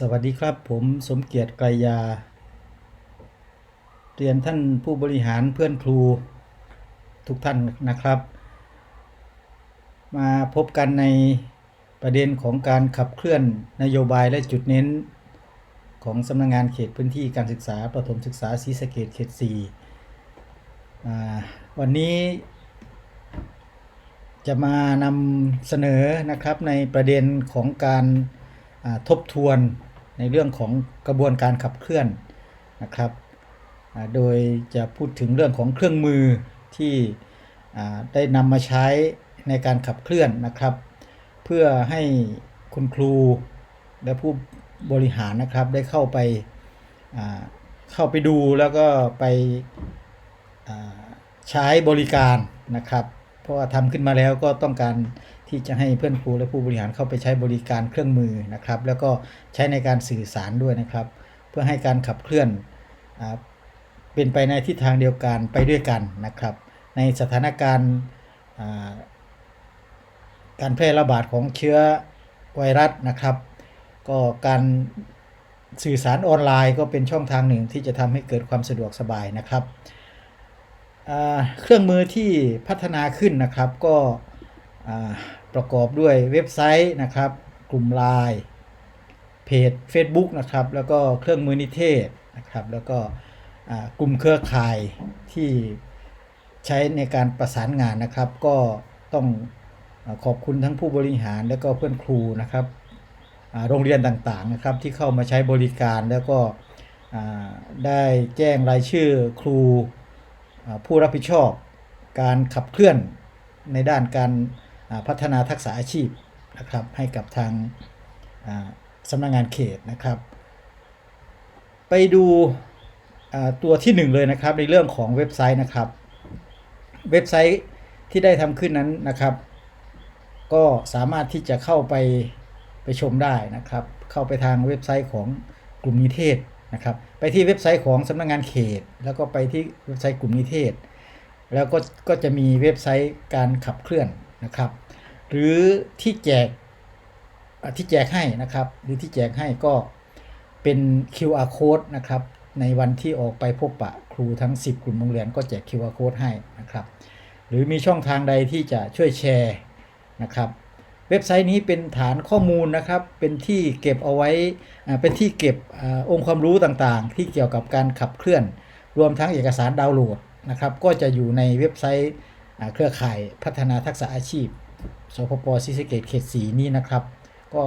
สวัสดีครับ ผมสมเกียรติไกรยา เรียนท่านผู้บริหารเพื่อนครูทุกท่านนะครับ มาพบกันในประเด็นของการขับเคลื่อนนโยบายและจุดเน้น ของสำนักงงานเขตพื้นที่การศึกษาประถมศึกษาศรีสะเกดเขต4อ่วันนี้ จะมานำเสนอนะครับในประเด็นของการทบทวน ในเรื่องของกระบวนการขับเคลื่อนนะครับ โดยจะพูดถึงเรื่องของเครื่องมือที่ได้นำมาใช้ในการขับเคลื่อนนะครับ เพื่อให้คุณครูและผู้บริหารนะครับได้เข้าไปาเข้าไปดูแล้วก็ไปใช้บริการนะครับ เพราะว่าทำขึ้นมาแล้วก็ต้องการ ที่จะให้เพื่อนครูและผู้บริหารเข้าไปใช้บริการเครื่องมือนะครับ แล้วก็ใช้ในการสื่อสารด้วยนะครับ เพื่อให้การขับเคลื่อนอเป็นไปในทิศทางเดียวกันไปด้วยกันนะครับ ในสถานการณ์การแพร่ระบาดของเชื้อไวรัสนะครับ ก็การสื่อสารออนไลน์ก็เป็นช่องทางหนึ่งที่จะทำให้เกิดความสะดวกสบายนะครับ เครื่องมือที่พัฒนาขึ้นนะครับก็ ประกอบด้วยเว็บไซต์นะครับ กลุ่มไลน์เพจ Facebook นะครับ แล้วก็เครื่องมือนิเทศนะครับ แล้วก็กลุ่มเครือข่ายที่ใช้ในการประสานงานนะครับ ก็ต้องขอบคุณทั้งผู้บริหารและก็เพื่อนครูนะครับโรงเรียนต่างๆนะครับที่เข้ามาใช้บริการแล้วก็ได้แจ้งรายชื่อครูผู้รับผิดชอบ การขับเคลื่อนในด้านการ พัฒนาทักษะอาชีพนะครับให้กับทางสำนักงงานเขตนะครับ ไปดูตัวที่หนึ่งเลยนะครับในเรื่องของเว็บไซต์นะครับ เว็บไซต์ที่ได้ทำขึ้นนั้นนะครับ ก็สามารถที่จะเข้าไปไปชมได้นะครับ เข้าไปทางเว็บไซต์ของกลุ่มนิเทศนะครับ ไปที่เว็บไซต์ของสำนักงานเขต แล้วก็ไปที่เว็บไซต์กลุ่มนิเทศ แล้วก็ก็จะมีเว็บไซต์การขับเคลื่อน นะครับ หรือที่แจกที่แจกให้นะครับ หรือที่แจกให้ก็เป็น QR code นะครับ ในวันที่ออกไปพบปะครูทั้ง 10 กลุ่มโรงเรียนก็แจก QR code ให้นะครับ หรือมีช่องทางใดที่จะช่วยแชร์นะครับเว็บไซต์นี้เป็นฐานข้อมูลนะครับ เป็นที่เก็บเอาไว้ เป็นที่เก็บอองค์ความรู้ต่างๆ ที่เกี่ยวกับการขับเคลื่อน รวมทั้งเอกสารดาวน์โหลดนะครับ ก็จะอยู่ในเว็บไซต์ เครือข่ายพัฒนาทักษะอาชีพสพปศรีสเกดเขตสีนี้นะครับ ก็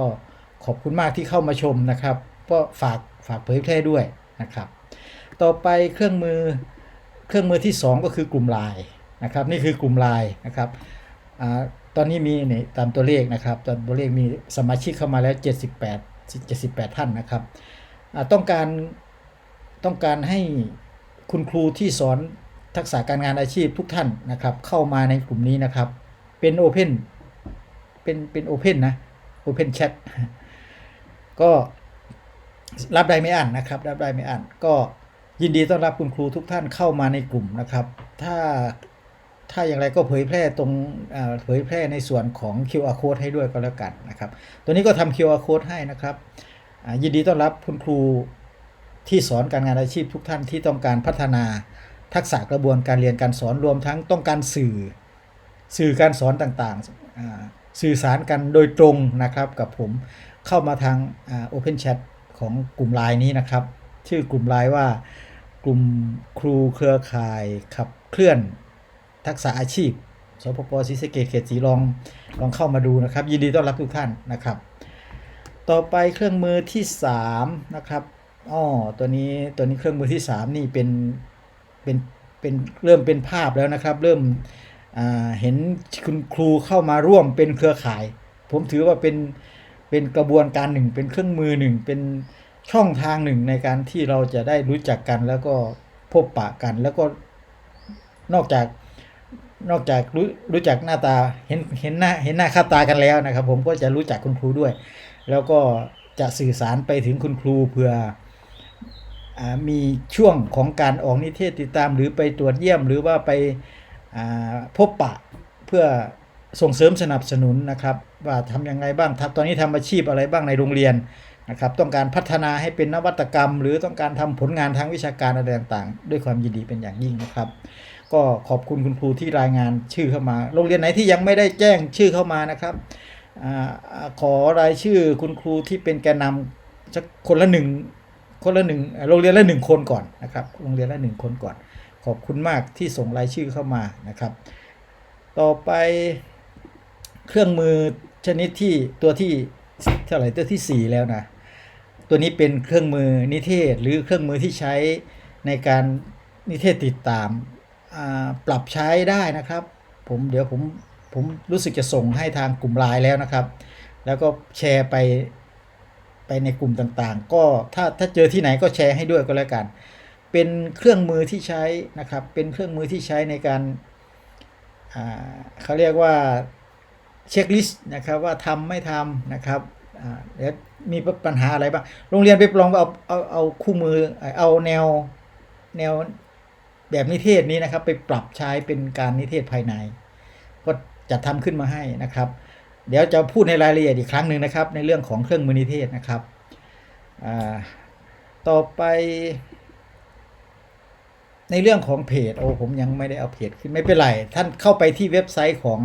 ขอบคุณมากที่เข้ามาชมนะครับ ก็ฝากฝากเผยแพร่ด้วยนะครับ ต่อไปเครื่องมือเครื่องมือที่ 2 ก็คือกลุ่มลน์นะครับ นี่คือกลุ่มลน์นะครับอตอนนี้มีนี่ตามตัวเลขนะครับตอนตัวเลขมีสมาชิกเข้ามาแล้ว 78 78 ท่านนะครับต้องการต้องการให้คุณครูที่สอน ทักษะการงานอาชีพทุกท่านนะครับ เข้ามาในกลุ่มนี้นะครับ เป็นโอเพนเป็นเป็นโอเพนนะโอเพนแชทก็รับได้ไม่อั้นนะครับ รับได้ไม่อั้นก็ยินดีต้อนรับคุณครูทุกท่านเข้ามาในกลุ่มนะครับ ถ้าถ้าอย่างไรก็เผยแพร่ตรงเผยแพร่ในส่วนของ QR code ให้ด้วยก็แล้วกันนะครับ ตัวนี้ก็ทำ QR code ให้นะครับ ยินดีต้อนรับคุณครูที่สอนการงานอาชีพทุกท่านที่ต้องการพัฒนา ทักษะกระบวนการเรียนการสอนรวมทั้งต้องการสื่อ สื่อการสอนต่างๆ สื่อสารกันโดยตรงนะครับกับผมเข้ามาทางอ่า Open Chat ของกลุ่มไลน์นี้นะครับ ชื่อกลุ่มไลน์ว่ากลุ่มครูเครือข่ายขับเคลื่อนทักษะอาชีพสพปศรีสเกดเขตสีลองลองเข้ามาดูนะครับ ยินดีต้อนรับทุกท่านนะครับ ต่อไปเครื่องมือที่ 3 นะครับอ๋อตัวนี้ตัวนี้เครื่องมือที่ 3 นี่เป็น เป็นเป็นเริ่มเป็นภาพแล้วนะครับ เริ่มเห็นคุณครูเข้ามาร่วมเป็นเครือข่าย ผมถือว่าเป็นเป็นกระบวนการหนึ่ง เป็นเครื่องมือหนึ่ง เป็นช่องทางหนึ่งในการที่เราจะได้รู้จักกันแล้วก็พบปะกัน แล้วก็นอกจากนอกจากรู้รู้จักหน้าตาเห็นเห็นหน้าเห็นหน้าค่าตากันแล้วนะครับ ผมก็จะรู้จักคุณครูด้วย แล้วก็จะสื่อสารไปถึงคุณครูเพื่อ มีช่วงของการออกนิเทศติดตามหรือไปตรวจเยี่ยม หรือว่าไปพบปะเพื่อส่งเสริมสนับสนุนนะครับ ว่าทำยังไงบ้างทำตอนนี้ทำอาชีพอะไรบ้างในโรงเรียนนะครับ ต้องการพัฒนาให้เป็นนวัตกรรม หรือต้องการทำผลงานทางวิชาการอะไรต่างๆ ด้วยความยินดีเป็นอย่างยิ่งนะครับ ก็ขอบคุณคุณครูที่รายงานชื่อเข้ามา โรงเรียนไหนที่ยังไม่ได้แจ้งชื่อเข้ามานะครับอขอรายชื่อคุณครูที่เป็นแกนนำสักคนละหนึ่ง คนละหนึ่งโรงเรียนละหนึ่งคนก่อนนะครับ โรงเรียนละหนึ่งคนก่อน ขอบคุณมากที่ส่งรายชื่อเข้ามานะครับ ต่อไปเครื่องมือชนิดที่ตัวที่เท่าไหร่ตัวที่ 4 แล้วนะ ตัวนี้เป็นเครื่องมือนิเทศหรือเครื่องมือที่ใช้ในการนิเทศติดตามปรับใช้ได้นะครับ ผมเดี๋ยวผมผมรู้สึกจะส่งให้ทางกลุ่มไลน์แล้วนะครับ แล้วก็แชร์ไป ไปในกลุ่มต่างๆ ก็ถ้าถ้าเจอที่ไหนก็แชร์ให้ด้วยก็แล้วกัน เป็นเครื่องมือที่ใช้นะครับ เป็นเครื่องมือที่ใช้ในการเขาเรียกว่าเช็คลิสต์นะครับว่าทำไม่ทำนะครับอ่าเดี๋ยวมีปัญหาอะไรบ้าง โรงเรียนไปลองเอาเอาเอาคู่มือเอาแนวแนวแบบนิเทศนี้นะครับ ไปปรับใช้เป็นการนิเทศภายใน ก็จะทำขึ้นมาให้นะครับ เดี๋ยวจะพูดในรายละเอียดอีกครั้งหนึ่งนะครับ ในเรื่องของเครื่องมือนิเทศนะครับต่อไป ในเรื่องของเพจโอ้ผมยังไม่ได้เอาเพจขึ้นไม่เป็นไร ท่านเข้าไปที่เว็บไซต์ของ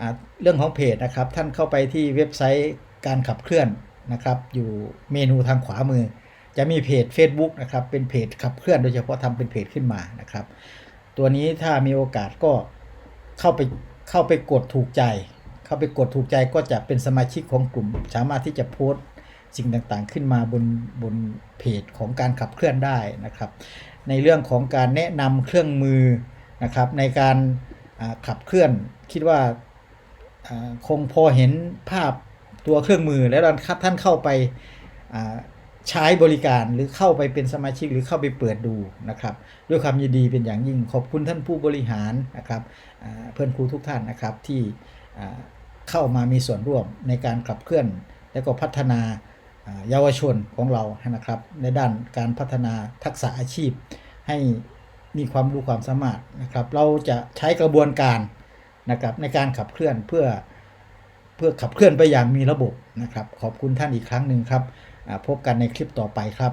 อเรื่องของเพจนะครับ ท่านเข้าไปที่เว็บไซต์การขับเคลื่อนนะครับ อยู่เมนูทางขวามือ จะมีเพจ Facebook นะครับ เป็นเพจขับเคลื่อนโดยเฉพาะทำเป็นเพจขึ้นมานะครับ ตัวนี้ถ้ามีโอกาสก็เข้าไปเข้าไปกดถูกใจ เข้าไปกดถูกใจก็จะเป็นสมาชิกของกลุ่ม สามารถที่จะโพสต์สิ่งต่างๆ ขึ้นมาบนบนเพจของการขับเคลื่อนได้นะครับ ในเรื่องของการแนะนำเครื่องมือนะครับในการขับเคลื่อนคิดว่าคงพอเห็นภาพตัวเครื่องมือแล้วท่านเข้าไปใช้บริการหรือเข้าไปเป็นสมาชิกหรือเข้าไปเปิดดูนะครับ ด้วยความยินดีเป็นอย่างยิ่งขอบคุณท่านผู้บริหารนะครับเพื่อนครูทุกท่านนะครับที่ เข้ามามีส่วนร่วมในการขับเคลื่อน และก็พัฒนาเยาวชนของเรานะครับ ในด้านการพัฒนาทักษะอาชีพ ให้มีความรู้ความสามารถนะครับ เราจะใช้กระบวนการนะครับในการขับเคลื่อนเพื่อเพื่อขับเคลื่อนไปอย่างมีระบบนะครับ ขอบคุณท่านอีกครั้งหนึ่งครับพบกันในคลิปต่อไปครับ